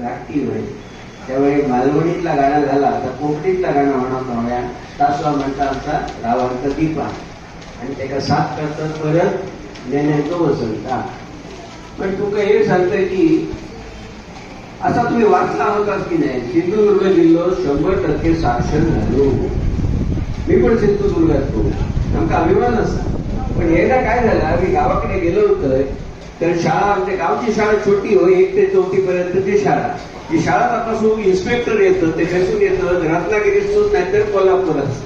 धाकटी त्यावेळी मालवणीतला गाणं झाला तर कोकणीतला गाणं म्हणा नव्या तासवा म्हणता आमचा गावांचा दीपा आणि त्याका साथ करतात परत नेण्याचं वसंता पण तुका हे सांगतंय की असा तुम्ही वाचला होतात की नाही? सिंधुदुर्ग जिल्हो शंभर टक्के साक्षर झालो. मी पण सिंधुदुर्गात तो आमचा अभिमान असा. पण एकदा काय झालं आम्ही गावाकडे गेलो होतं. तर शाळा आमच्या गावची शाळा छोटी हो एक ते चौथी पर्यंतची शाळा. ही शाळा तपासून इन्स्पेक्टर येतं ते येतं रत्नागिरीतून नाहीतर कोल्हापूरच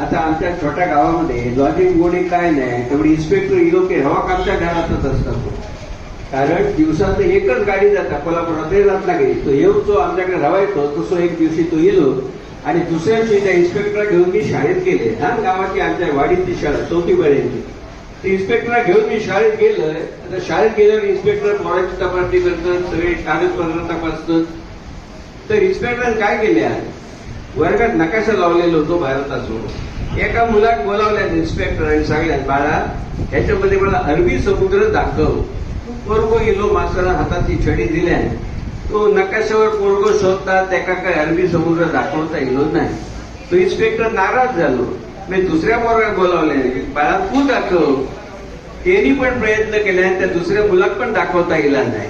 आता आमच्या छोट्या गावामध्ये लॉजिंग गोडी काय नाही तेवढी इन्स्पेक्टर इलो हवा आमच्या घरातच असतात कारण दिवसात एकच गाडी जाता कोल्हापुरात रत्नागिरी तो येऊन जो आमच्याकडे रवायचो तसो एक दिवशी तो येलो आणि दुसऱ्या दिवशी त्या इन्स्पेक्टर घेऊन मी शाळेत गेले. हा गावाची आमच्या वाडीची शाळा चौथी पर्यंत इन्स्पेक्टरला घेऊन मी शाळेत गेलोय. आता शाळेत गेल्यावर इन्स्पेक्टर पोराची तपासणी करतात सगळे कागदपत्र तपासतात. तर इन्स्पेक्टर काय केले वर्गात नकाशा लावलेला होतो भारताचो एका मुलाक बोलावल्यात इन्स्पेक्टर आणि सांगल्यात बाळा ह्याच्यामध्ये मला अरबी समुद्र दाखव. पोरगो गेलो मास्तर हाताची छडी दिल्या तो नकाशावर पोरगो शोधतात त्याका काय अरबी समुद्र दाखवता येलो नाही. तो इन्स्पेक्टर नाराज झालो. मी दुसऱ्या पोरगाक बोलावले बाळा तू दाखव. त्यांनी पण प्रयत्न केले आणि त्या दुसऱ्या मुलाक पण दाखवता येला नाही.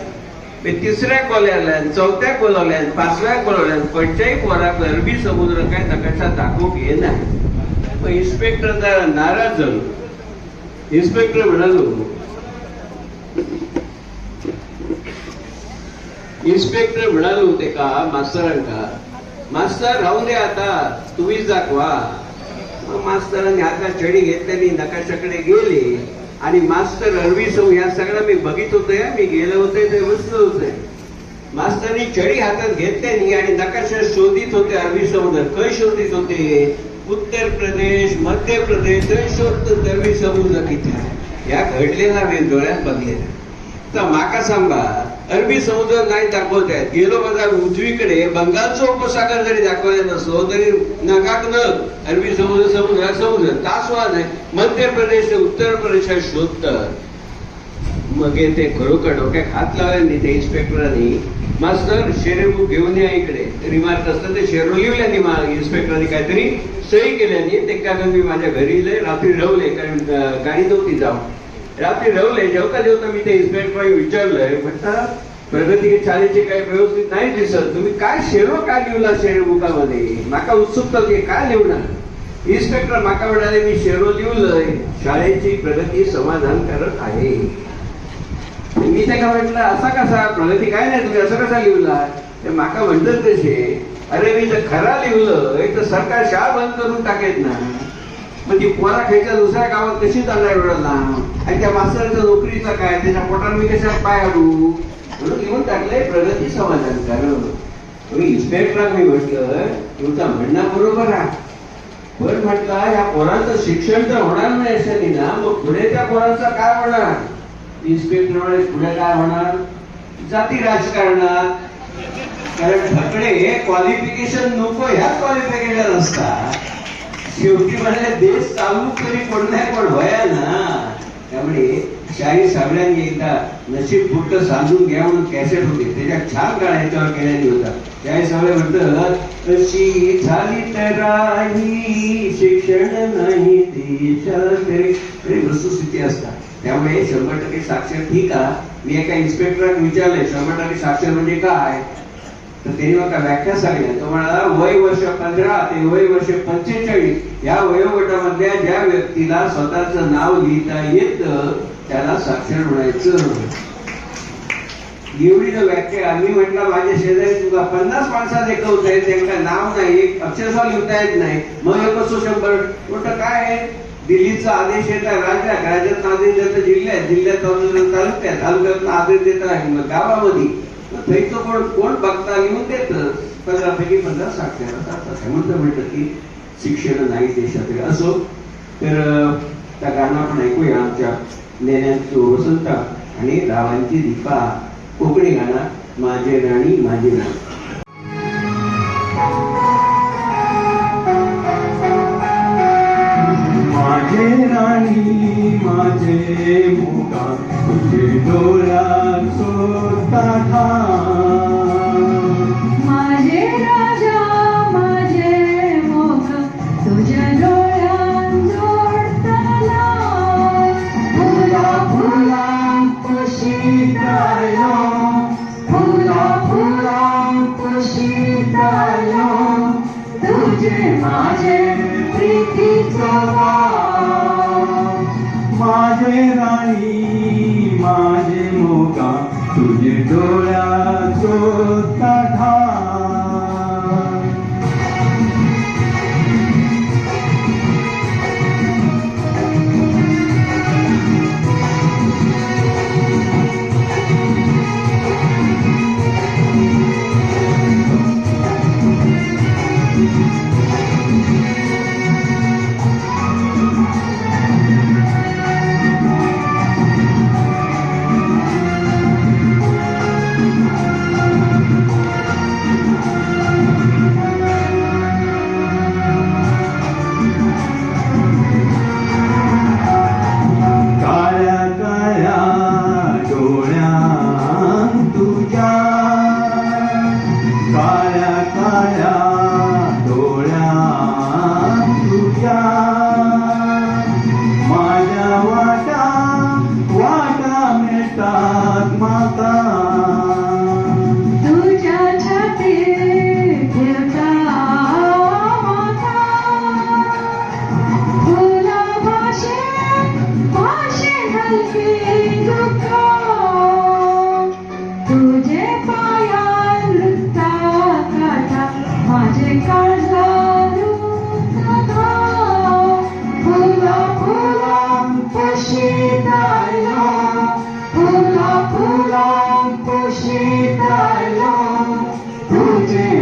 मी तिसऱ्या बोलावल्या चौथ्या बोलावल्या पाचव्या बोलावल्या पंचाही पोराक अरबी समुद्र काय नकाशा दाखवूक ये नाही. मग इन्स्पेक्टर जरा नाराज झालो. इन्स्पेक्टर म्हणालो इन्स्पेक्टर म्हणालो ते का मास्तरांका मास्तर राहू दे आता. तुम्हीच दाखवा. मग मास्तरांनी हातात छडी घेतल्याने नकाशाकडे गेले आणि मास्तर अरवी सौ या सगळ्या मी बघित होतोय मी गेलो होते ते बसलो होते मास्तरनी छडी हातात घेतल्यानी आणि नकाशा शोधित होते अरवी समुद्र खय शोधित होते? उत्तर प्रदेश मध्य प्रदेश शोधत अरबी समुद्र किती या घडलेला मी डोळ्यात बघलेला तर माका सांगा अरबी समुद्र नाही दाखवतायत. गेलो माझा उजवीकडे बंगालचा उपसागर जरी दाखवले नसतो तरी नगाक नग अरबी समुद्र समुद्र समुद्र तासवाद आहे. मध्य प्रदेश ते उत्तर प्रदेश शोधत मग ते खरोखर डोक्यात हात लावल्याने ते इन्स्पेक्टरांनी मास्तर शेरेबू घेऊन या इकडे. रिमार्क असतात ते शेरो लिहिल्याने मा- इन्स्पेक्टरांनी काहीतरी सही केल्याने ते कारण मी माझ्या घरी रात्री रवले कारण गाडी नव्हती जाऊ रात्री रवले जेवता जेवता मी ते इन्स्पेक्टर विचारलंय म्हटलं प्रगती शाळेचे काही व्यवस्थित नाही दिसत. तुम्ही काय शेरो काय लिवला शेरो बुकामध्ये? माका उत्सुकता ते काय लिहणार इन्स्पेक्टर माका म्हणाले मी शेरो लिवलंय शाळेची प्रगती समाधानकारक आहे. मी त्याला म्हटलं असा कसा? प्रगती काय नाही तुम्ही असं कसा लिवला ते माका म्हणतात तसे अरे मी जर खरा लिवलं तर सरकार शाळा बंद करून टाकेत ना. मग ती पोरा खायच्या दुसऱ्या गावात कशी चालणार एवढं आणि त्या मास्तरांच्या नोकरीचा काय? त्याच्या पोटात मी कशा पाय आडू म्हणून लिहून टाकलंय प्रगती समाधानकारक कारण इन्स्पेक्टर मी म्हटलं तुमचा म्हणणं बरोबर आहे. पण म्हटलं या पोरांचं शिक्षण तर होणार नाही अशाने ना. मग पुढे त्या पोरांचं काय होणार? इन्स्पेक्टर पुढे काय होणार? जाती राजकारणात. कारण ठाकरे क्वालिफिकेशन नको ह्याच क्वालिफिकेशन असतात शेवटी म्हणाले देश चालू तरी कोण नाही पण व्हाया ना. त्यामुळे शाही सगळ्यांनी एकदा नशीब फुट सांगून घ्या म्हणून कॅसेट होते. त्याच्यात छान गाणं ह्याच्यावर केलेली होता. शाही सगळे म्हणत अशी झाली तर शिक्षण नाही वस्तुस्थिती असतात त्यामुळे शंभर टक्के साक्षर ठीक आहे. मी एका इन्स्पेक्टरांना विचारले शंभर टक्के साक्षर म्हणजे काय? तर त्यांनी मला व्याख्या सांगितली. तो म्हणाला वय वर्ष पंधरा ते वय वर्ष पंचेचाळीस या वयोगटामधल्या ज्या व्यक्तीला स्वतःचं नाव लिहिता येतं त्याला साक्षर म्हणायचं. एवढी जर व्याख्या आम्ही म्हटलं माझ्या शेजारी तुला पन्नास माणसा देखवत आहेत त्यांना नाव नाही एक अक्षरशः लिहिता येत नाही. मग एक कसं शंभर. मोठं काय आहे? दिल्लीचा आदेश येतात राज्यात राज्यात आदेश देतात जिल्ह्यात. जिल्ह्यात तालुक्यात तालुक्यात आदेश देतात आहे. गावामध्ये थैचं कोण कोण बघता येऊन देत. पंधरापैकी पंधरा साक्षरता जातात म्हणतं म्हटलं की शिक्षण नाही देशात असो तर त्या गाणं आपण ऐकूया आमच्या नेण्यांची वसंता आणि रावांची दीपा. कोकणी गाणं माझे राणी माझे राणी. माझे राणी माझे मुगा तुझे डोळ्यात सोडता माझे प्रीतीचा माझे राणी माझे मोगा तुझे डोळ्या चोता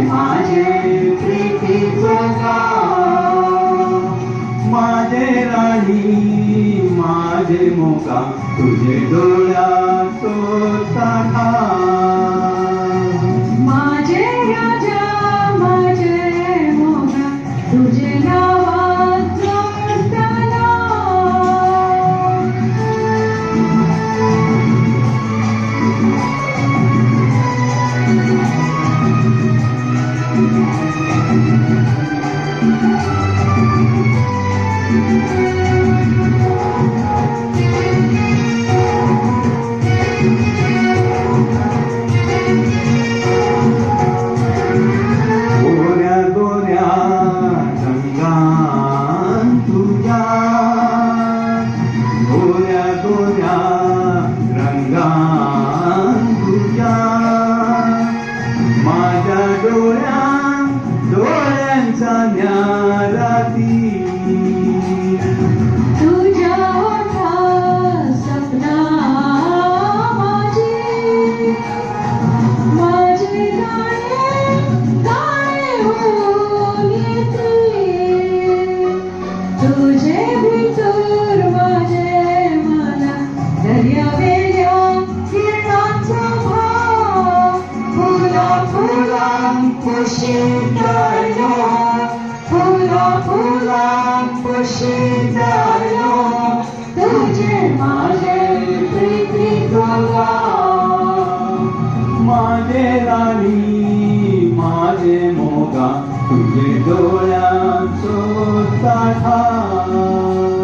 माझे प्रीती जोगा माझे राणी माझे मोका तुझे डोळ्याचो ताठा pecado. माझे मोगा तुझे डोळ्याचो ताठा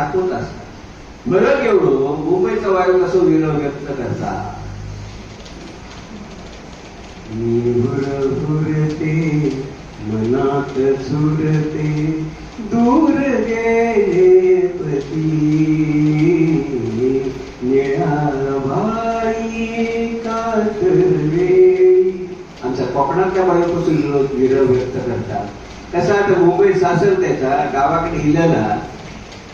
सगळ्यांना सारखोच असतात फरक एवढं? मुंबईचा वायू कसं विरह व्यक्त करता? मी हुरहुरते मनात झुरते दूर गेले पती निळा भाई कातरे आमच्या कोकणातल्या बायकोपासून विरोध विरह व्यक्त करतात कसा आता मुंबई सासर त्याचा गावाकडे इलेला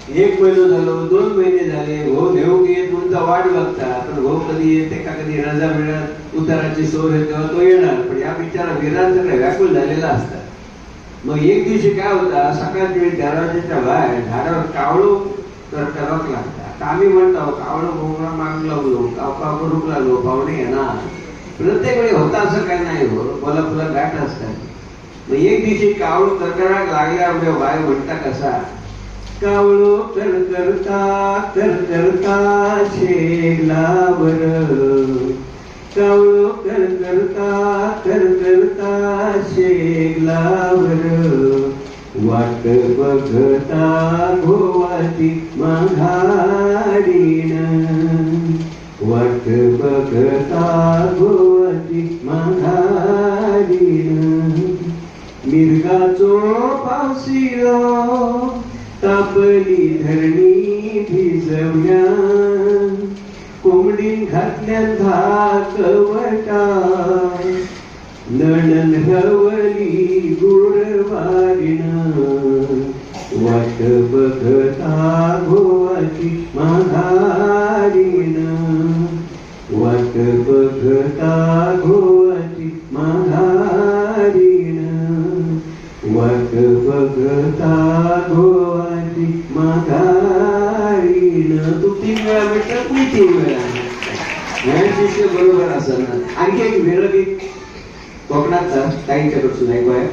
एक महिना झालो दोन महिने झाले हो घेऊ येत तुमचा वाट बघता पण भाऊ कधी येते का कधी रजा मिळत उताराची सोय तेव्हा तो येणार पण या बिचारा विरांचा व्याकुल झालेला असतात मग एक दिवशी काय होता सकाळची वेळी दरवाजाच्या बाहेर झाडावर कावळू तर टरक लागतात आम्ही म्हणतो कावड भोंगळा माग लावलो कावका रुक लागलो पाहुणे येणार. प्रत्येक वेळी होता असं काय नाही हो बोला फुला गाठ असतात. मग एक दिवशी कावळ करकराक लागल्या बाय म्हणता कसा? कावळो तर करता तर करता शेगला बर कावळो तर करता तर करता शेगला बर वाट बघता गोवाची माघारीण. वाट बघता गोवाची माघारीण. मिरगाचो पावसिलो तापली धरणी भिजवल्या कोंबडी घातल्यान धाकवटा नणन हवली गुरवारीन वाट बघता गोवाची माघारीण. वाट बघता गोवाची माघारीण वाट बघता शिष्य बरोबर असणार आणखी एक विरोधी कोकणातचा ताईंच्याकडसून ऐकूया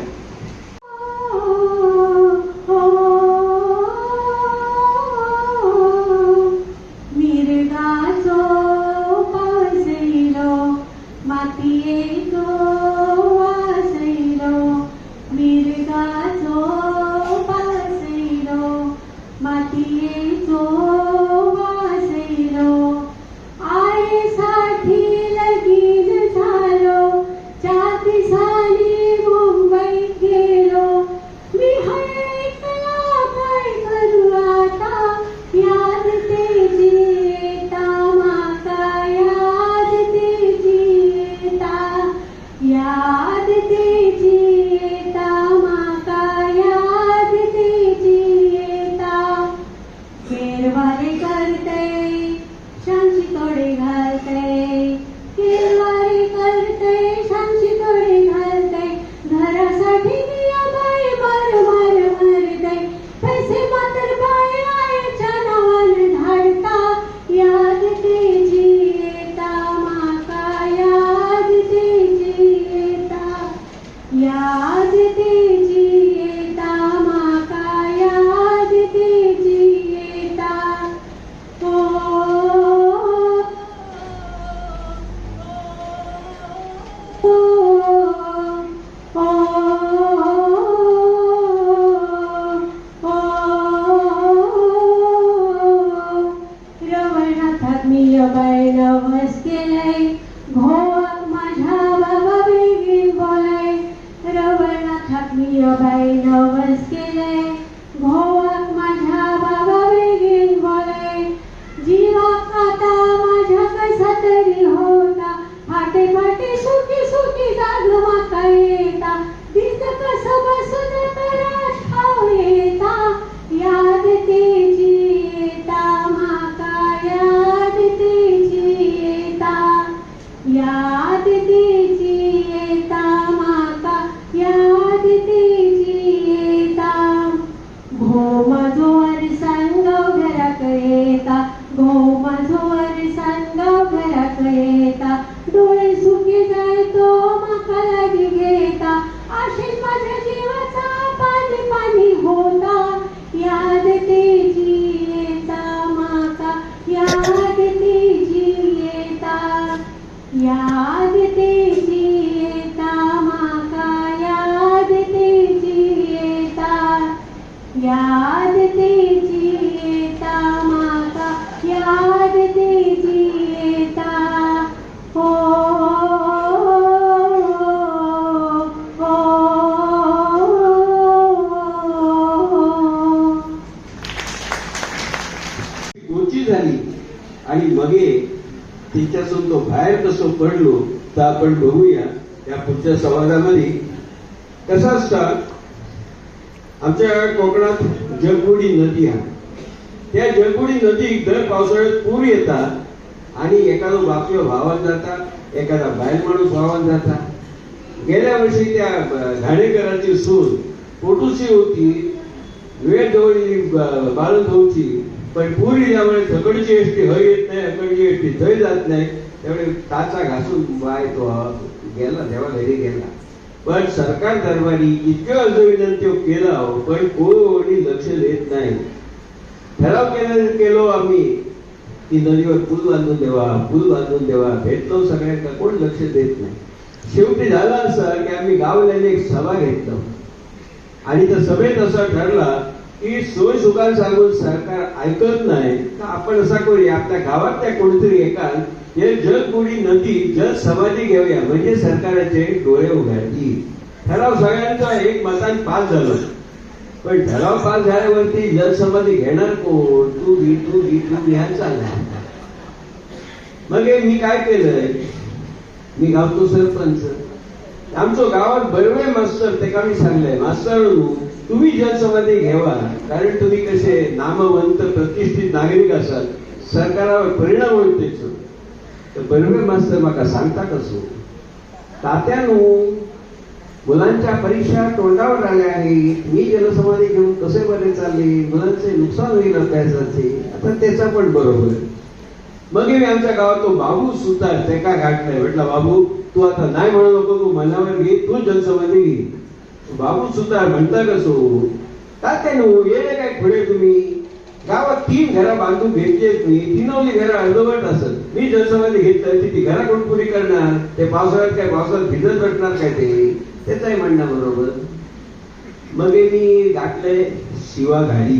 कसं असतं आमच्या कोकणात जगबुडी नदी आहे. त्या जगबुडी नदीक दर पावसाळ्यात पूर येतात आणि एखादा बापयो व्हावान जाता एखादा बायल माणूस व्हावान जाता गेल्या वर्षी त्या घाणेकरांची सून पोटूशी होती वेळ जवळची बाळत होती पण पूर यामुळे झकडची एसटी हय येत नाही अकडची एसटी थंय जात नाही त्यामुळे ताचा घासून बाय तो गेला देवा घरी गेला. पण सरकार दरबारी इतकं अर्ज विनंती केला पण कोणी लक्ष देत नाही. ठराव केला केलो आम्ही की नदीवर पूल बांधून देवा पूल बांधून देवा भेटलो सगळ्यांना कोण लक्ष देत नाही. शेवटी झालं असं की आम्ही गावल्याने एक सभा घेतलं. आणि त्या सभेत असं ठरला की सोय सांगून सरकार ऐकत नाही तर आपण असा करूया आपल्या गावात त्या कोणतरी एका हे कोणी नदी जल समाधी घेऊया म्हणजे सरकारचे डोळे उघडतील. ठराव सगळ्यांचा एक मतान पास झालं. पण ठराव पास झाल्यावरती जलसमाधी घेणार कोण? तू घी तू घी तू घी चालला. मग मी काय केलंय? मी गावतो सरपंच. आमचं गावात बरवे मास्तर ते का मी सांगलंय मास्तर तुम्ही जनसमाधी घ्यावा कारण तुम्ही कसे नामवंत प्रतिष्ठित नागरिक असाल सरकारावर परिणाम होईल त्याचं. तर बरवे मास्तर म्हाका सांगता कसो तात्यानो मुलांच्या परीक्षा तोंडावर आल्या आहेत मी जनसमाधी घेऊन कसे बरे चालले मुलांचे नुकसान होईल अभ्यासाचे आता त्याचा पण बरोबर. मग मी आमच्या गावात तो बाबू सुतार ते का गाठलाय. म्हटलं बाबू तू आता नाही म्हणू नको तू मनावर घे तू जलसमाधी घे बाबू सुद्धा म्हणता कसो हो? तात्यानो येणे काय पुढे तुम्ही? गावात तीन घरा बांधून घेतलीच मी तिनवली घरं अर्धवट असत. मी जलसमाधी घेतलं ती ती घरा कोण पुरी करणार? ते पावसाळ्यात काय पावसाळ्यात भिजत भेटणार काय ते? त्याचंही म्हणणं बरोबर मग मी गाठलंय शिवा गाडी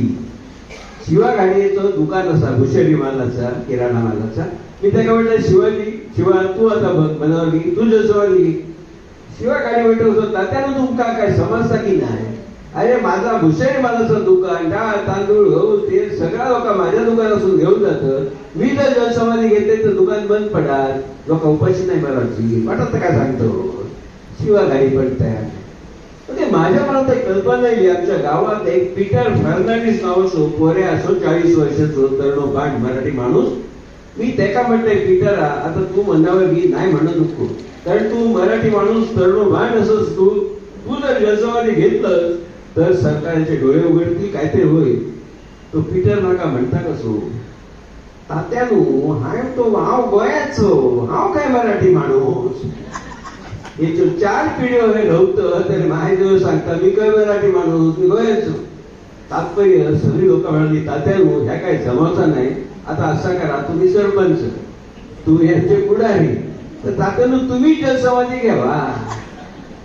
शिवा गाडीचं दुकान असा भुशेरी मालाचा किराणा मालाचा. मी त्याच्या म्हटलं शिवाजी शिवा तू आता बघ मनावर घे तू जसवाली शिवा गाडी म्हटलं होता त्यानं तुमका काय समजता की नाही? अरे माझा भुशेरी मालाचं दुकान डाळ तांदूळ गहू तेल सगळा लोक माझ्या दुकानातून घेऊन जात मी जर जनसमाधी घेते तर दुकान बंद पडाल. लोक उपाशी नाही मला वाटत. काय सांगतो? शिवा गाडी पडतात तयार म्हणजे माझ्या मनात एक कल्पना येईल आमच्या गावात एक पीटर फर्नांडिस नावाचो पोरे असो चाळीस वर्षाचो तरुण पाठ मराठी माणूस. मी त्याका म्हटलंय पीटरा आता तू मनावर मी नाही म्हणत नको कारण तू मराठी माणूस तरुण भान असोस तू. तू जर जलसमाधी घेतलं तर सरकारचे डोळे उघडतील काहीतरी होईल. तो पीटर नाका म्हणता कसो तात्यानु हाय तो हाव गोयाचो हाव काय मराठी माणूस? याच्या चार पिढी वगैरे नव्हतं तरी माझ्याजवळ सांगता मी काय मराठी माणूस मी गोयाचो. तात्पर्य सगळी लोक म्हणाली तात्यानु ह्या काय जमावचा नाही. आता असा करा तुम्ही सरपंच. तुम्ही यांचे पुढारी. तर तात्यानं तुम्ही जनसमाधी घ्यावा.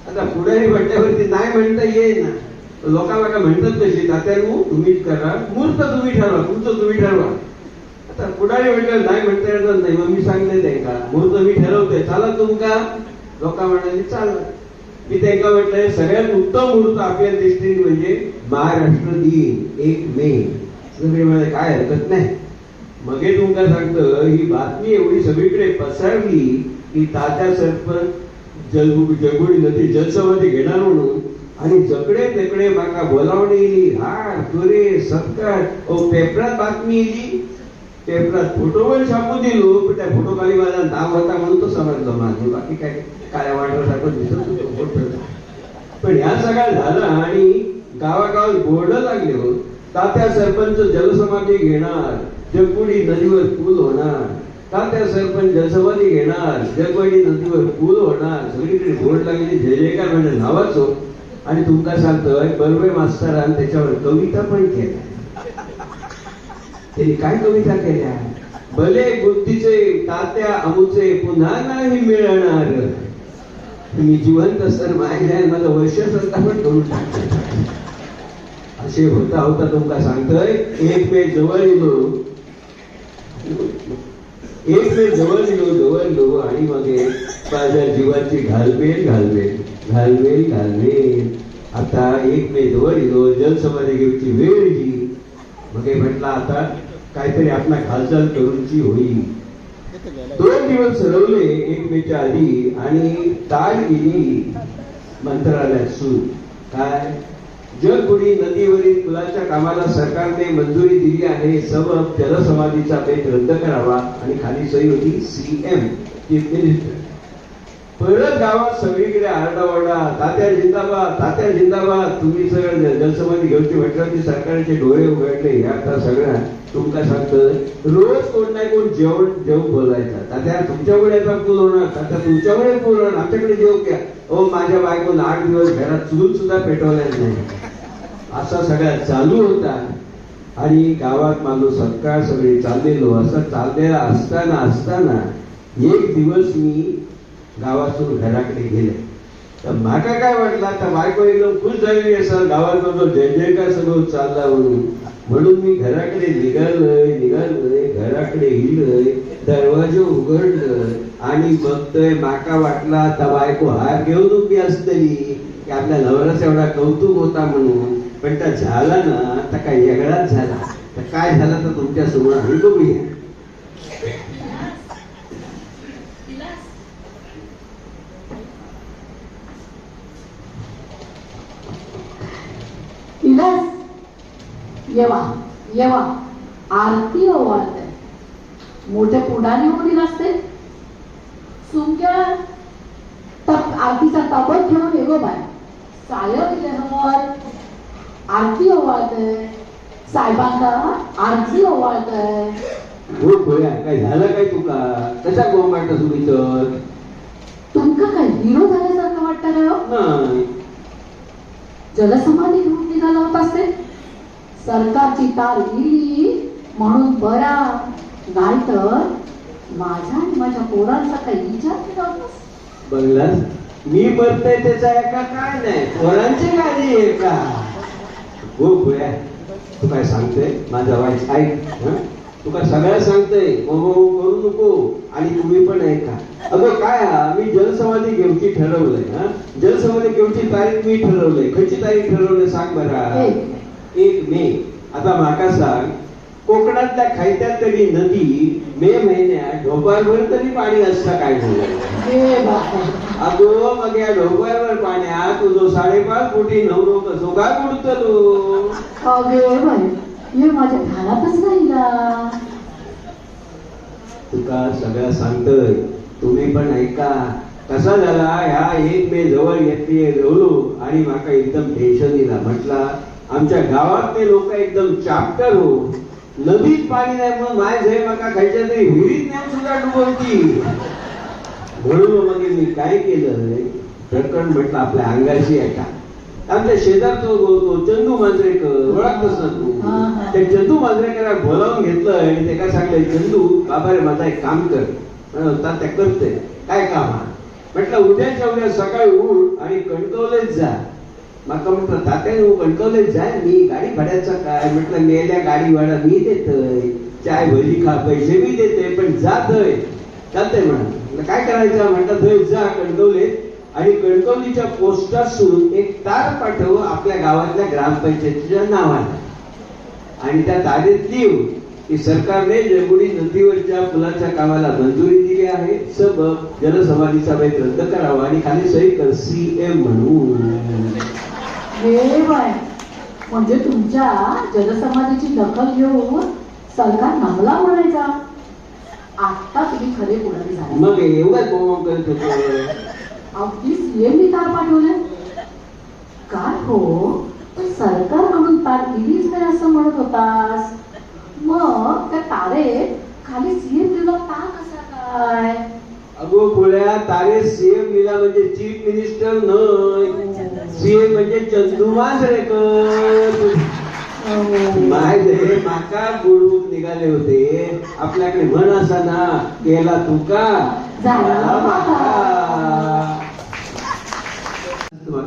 आता पुढारी म्हटल्यावरती नाही म्हणता येईल ना लोकांना का म्हणतात तशी तात्यानो तुम्हीच करा. मूर्त तुम्ही ठरवा तुमचं तुम्ही ठरवा. आता पुढारी म्हटलं नाही म्हणता येणार नाही मग मी सांगले त्यांना मूर्त मी ठरवतोय चाला तुमका. लोका म्हणाले चाल. मी त्यांना म्हटलंय सगळ्यात उत्तम मुहूर्त आपल्या दृष्टीने म्हणजे महाराष्ट्र दिन एक मे. सगळे काय हरकत नाही. मगे तुमका सांगतं ही बातमी एवढी सगळीकडे पसरली की तात्या सरपंच जल जगुडी नदी जलसमाधी घेणार म्हणून. आणि जकडे तकडे माका बोलावणी येली हा तुरे सत्कार ओ पेपरात बातमी येली पेपरात फोटो पण छापून दिलो पण त्या फोटो खाली माझा नाव होता म्हणून तो समजलं माझं बाकी काय काय वाटल्यासारखं दिसत फोटो पण ह्या सगळ्या झाला आणि गावागावात बोर्ड लागले हो. तात्या सरपंच जलसमाधी घेणार. जगबुडी नदीवर पूल होणार. तात्या सरपंच जलसमाधी घेणार. जगबुडी नदीवर पूल होणार. सगळीकडे बोर्ड लागले. जय जयकार म्हणजे नावाचो. आणि तुमका सांगतोय बर्वे मास्तरान त्याच्यावर कविता पण केल्या. त्यांनी काय कविता केल्या? भले बुद्धीचे तात्या अमुचे पुन्हा नाही मिळणार. तुम्ही जिवंत सर माझ्या माझं वर्ष सुद्धा पण करून टाकतो असे होता होता तुमका सांगतोय एक मे जवळ येलो एक वेळ जवळ येलो जवळ येलो आणि मागे माझ्या जीवाची घालमेल घालमेल घालमेल घालमेल. आता एक मे जवळ येलो जलसमाधी घेऊची वेळ ही. मग हे म्हटलं आता काहीतरी आपला हालचाल करूनची होईल. दोन दिवस सरवले एक मेच्या आधी आणि ताण गेली. मंत्रालयात सूर. काय? जगबुडी नदीवरील पुलाच्या कामाला सरकारने मंजुरी दिली आहे सबब जलसमाधीचा बेट रद्द करावा आणि खाली सही होती सीएम चीफ मिनिस्टर परत गावात सगळीकडे आरडाओरडा तात्या जिंदाबाद तात्या जिंदाबाद तुम्ही सगळं जल- जलसमाधी घेऊची म्हटलं की सरकारचे डोळे उघडले. हे आता सगळ्या तुमका सांगतं. रोज कोण नाही कोण जेवण जेवण बोलायचा. तात्या तुमच्याकडे आता पूल होणार. तात्या तुमच्याकडे पूल होणार. आमच्याकडे जेव घ्या. ओ माझ्या बायकोला आठ दिवस घरात चूल सुद्धा पेटवल्या नाही. असा सगळा चालू होता. आणि गावात माणूस सकाळ सगळी चाललेलो असं चाललेला असताना असताना एक दिवस मी गावातून घराकडे गेले. तर माका काय वाटला तर बायको एकदम खुश झाली असेल गावाचा जो जय जयकार सगळं चालला म्हणून. म्हणून मी घराकडे निघालोय निघालोय घराकडे गेलोय दरवाजे उघडलं आणि बघतोय माका वाटला तर बायको हार घेऊन उभी असतली की आपल्या नवऱ्याचा एवढा कौतुक होता म्हणून. पण त्या झाला ना तर काय वेगळाच झाला. तर काय झालं तर तुमच्यासमोर आम्ही बघूया येवा येवा. आरती ओवाळते मोठे पुढारी होतील असते सुमक्या तप आरतीचा तबक घेऊन येगो बाय सायर दिल्यावर आरती ओवाळते साहेबांना आरती ओवाळते हो काय झालं काय तुका कशा गोंगाट सुरू तर तुमका काय हिरो झाल्यासारखं वाटतं हो? नाही. जलसमाधी घेऊन निघाला होता असते सरकारची तार गेली म्हणून बरा. नाहीतर माझ्या आणि माझ्या पोरांचा काही विचार? बघलास मी मरतोय त्याचा एका काय नाही पोरांची गाडी आहे का हो खोया तू काय सांगतोय? माझा वाईस ऐक हं? तुका सगळ्या सांगतोय? बाबा करू नको. आणि तुम्ही पण ऐका. अगं काय हा? मी जलसमाधी घेऊची ठरवलंय हा? जलसमाधी घेऊची तारीख मी ठरवलंय. खयची तारीख ठरवलंय सांग बरा. एक. मे. आता माका सांग कोकणातल्या खायत्यात तरी नदी मे महिन्यात ढोबारभर तरी पाणी असतं काय हे. अगो मग या ढोबारभर पाण्यात तुझो साडेपाच कोटी नवरो कसो काय बुडतलो अगे माझ्या ध्यानातच तुका सगळं सांगतोय. तुम्ही पण ऐका. कसा झाला ह्या एक मे जवळ येते रवलो आणि माका एकदम टेन्शन दिला. म्हटला आमच्या गावातले लोक एकदम चाप्टर हो नदीत पाणी नाही म्हणून माय जय माका खायच्या तरी विहिरीत नाही सुद्धा डुबवती. म्हणून मग मी काय केलं प्रकरण म्हटलं आपल्या अंगाशी ऐका आमच्या शेजारचा तो तो चंदू मांजरेकर. ओळखतोस ना तू. त्या चंदू मांजरेकराक बोलावून घेतलं आणि ते काय सांगलं चंदू बाबा रे माझा एक काम कर. होता त्या करते. काय काम हा म्हटलं उद्याच्या उद्या सकाळी उठ आणि कणकवलेच जा. म्हाका म्हटलं तात्याने हो जाय मी गाडी भाड्याचा काय? म्हटलं मेल्या गाडी भाडा मी देतोय. चाय भजी खा पैसे मी देते पण जा थंय चालतंय म्हणा. काय करायचं? म्हटलं थंय जा कणकवले आणि कणकवलीच्या पोस्टासून एक तार पाठव आपल्या गावातल्या ग्रामपंचायतीच्या नावाने आणि त्या तारेत लिहू की सरकारने जगुडी नदीवरच्या पुलाच्या कामाला मंजुरी दिली आहे. सब जलसमाधीचा वेध रद्द करावा आणि खाली सही कर सी एम म्हणून. हे बाय. म्हणजे तुमच्या जलसमाधीची दखल घेऊन सरकार नमला म्हणायचा. आता तुम्ही खरे पुढारी झाला. मग एवढा कोम करत होतो? अगदी सीएमनी तार पाठवले. काय हो? सरकारकडून तार दिलीच नाही असं म्हणत होतास. मग त्या तारेत खाली सीएम दिला तार कसा काय? अगो खोल्या तारे सीएम लिहिला म्हणजे चीफ मिनिस्टर नाही. सीएम म्हणजे चंदू मांजरेकर माय हे माका बुडवून निघाले होते. आपल्याकडे म्हण असा ना केला तुका माका.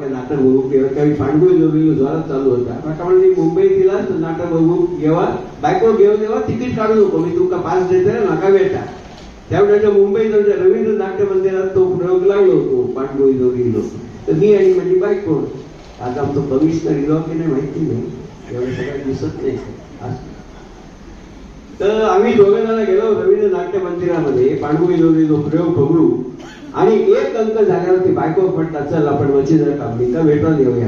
नाटक बघू किंवा काही पांडुळे जोडलेलो जोरात चालू होता. माका म्हणजे मुंबईत गेला तर नाटक बघू येवा. बायको घेऊन येवा तिकीट काढू नको. मी तुमका पास देते ना माका भेटा. त्यावेळेला मुंबईत रवींद्र नाट्य मंदिरात तो प्रयोग लागलो होतो पांडुळी जोडीलो तर मी आणि माझी बायको. आज आमचं कमिशनर इलो की नाही माहिती नाही. एवढं सगळं दिसत नाही. तर आम्ही दोघे जण गेलो रवींद्र नाट्य मंदिरामध्ये पांडुई जोडी जो प्रयोग बघू. आणि एक अंक झाल्यावरती बायको म्हणतात चल आपण मच्छीधर कामणीका भेटून येऊया.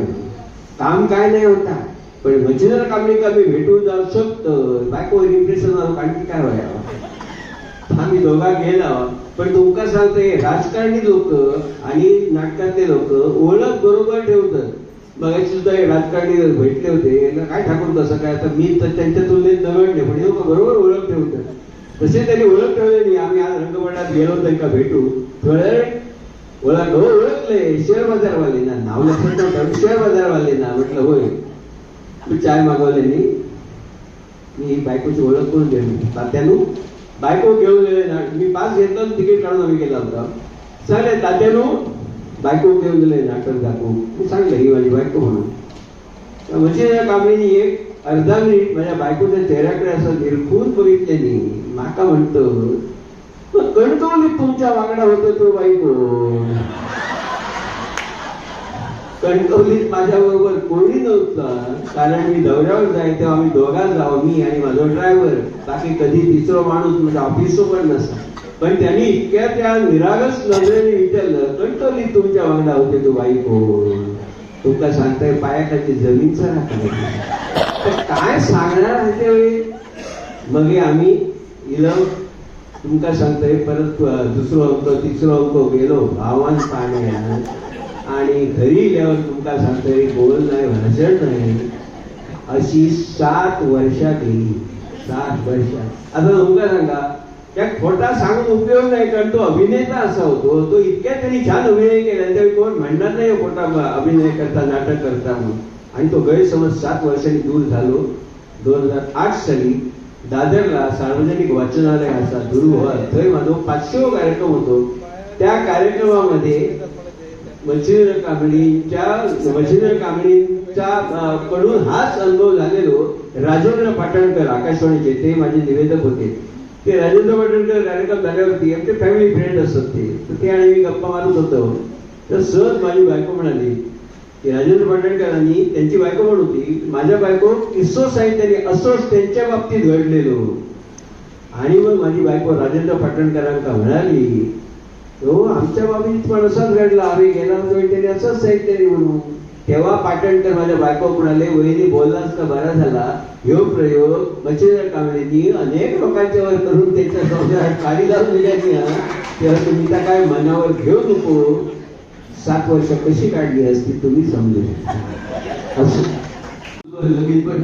काम काय नाही होता. पण मच्छीधर कामणीका मी भेटून जाऊ शकतो. बायको इम्प्रेशन आणखी काय व्हायला? आम्ही दोघा गेलो पण तुमका सांगतोय राजकारणी लोक आणि नाटकातले लोक ओळख बरोबर ठेवतात. बघायची सुद्धा हे राजकारणी भेटले होते काय ठाकूर कसं काय? आता मी तर त्यांच्या तुलनेत दगडले पण हे लोक बरोबर ओळख ठेवतात. तसे त्यांनी ओळख ठेवली आम्ही आज रंगमंडळात गेलो त्यांना भेटू. थोड्या ओळख हो ओळखले शेअर बाजारवाले ना नाव लक्षात नव्हतं शेअर बाजारवाले ना म्हटलं होय मी चाय मागवले मी मी बायकोची ओळख करून दिली तात्यानू बायको घेऊन मी पास घेतलं तिकीट काढून आम्ही गेला होता. चालेल तात्यानो बायको घेऊन दिले नाटक दाखवू. मी सांगलं ही माझी बायको म्हणून. म्हणजे या कामिनी एक अर्धा मिनिट माझ्या बायकोच्या चेहऱ्याकडे असं निरखून बघितल्याने माका म्हणतो "मग कणकवलीत तुमच्या वागडा होतो तो बायको. कणकवलीत माझ्या बरोबर कोणी नव्हता. कारण मी दौऱ्यावर जाय तेव्हा आम्ही दोघांच जाऊ मी आणि माझा ड्रायव्हर बाकी कधी तिसरो माणूस म्हणजे ऑफिसो पण नसा पण त्यांनी इतक्या त्या निरागस नजरेने विचारलं कणकवली तुमच्या वांगडा होते तो बायको तुमका सांगताय पायाखाली जमीन सरा तर काय सांगणार आहे त्यावेळी मग आम्ही इलम तुमका सांगताय परत दुसरो अंक तिसरो अंक गेलो भावान पाणी आणि घरी गेल्यावर तुमका सांगतोय बोल नाही भाषण नाही. अशी सात वर्षात गेली सात वर्षात. आता तुमका सांगा त्या खोटा सांगून उपयोग नाही कारण तो अभिनेता असा होतो. तो इतक्या त्यांनी छान अभिनय केला त्यावेळी कोण म्हणणार नाही हो खोटा अभिनय करता नाटक करता म्हणून. आणि तो गैरसमज सात वर्षांनी दूर झालो. दोन हजार आठ साली दादरला सार्वजनिक वाचनालय असा दुर्व थंय माझा पाचशे कार्यक्रम होतो. त्या कार्यक्रमामध्ये वजीर कांबळींच्या वजीर कांबळींच्या कडून हाच अनुभव झालेलो राजेंद्र पाटणकर आकाशवाणीचे. ते माझे निवेदक होते. ते राजेंद्र पाटणकर कार्यक्रम झाल्यावरती आमचे फॅमिली फ्रेंड असत ते. तर ते आणि मी गप्पा मारत होतो. तर सहज माझी बायको म्हणाली की राजेंद्र पाटणकरांनी त्यांची बायको पण होती. माझ्या बायको किस्सो साहित्याने असोच त्यांच्या बाबतीत घडलेलो. आणि मग माझी बायको राजेंद्र पाटणकरांका म्हणाली हो आमच्या बाबतीत पण असाच घडला. आम्ही गेला होतो त्याने असंच साहित्याने म्हणून. तेव्हा पाटणकर माझ्या बायको म्हणाले वहिनी बोललास का? बरा झाला. ह्यो प्रयोग मच्छिंद्र कांबळेंनी अनेक लोकांच्यावर करून त्याच्या संसारात काळी लावून दिल्याने तेव्हा तुम्ही त्या काय मनावर घेऊ नको. सात वर्ष कशी काढली असती तुम्ही समजू शकता. लगेच पण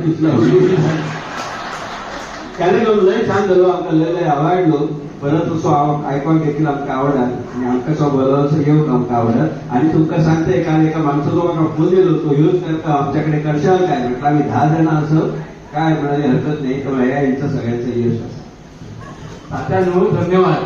लय छान झालो. आपल्याला लय लय आवडलो. परत असो आव- देखील आमकां आवडा आणि आमकां सो बरो असो घेवंक आमकां आवडत आणि तुमकां सांगते एका एका माणसाचो म्हाका फोन दिलो तो यूज करता आमच्याकडे करशाल काय? म्हटलं आम्ही दहा जण असं. काय म्हणाली हरकत नाही. तर यांचं सगळ्यांचं यश असं. तात्यानो धन्यवाद.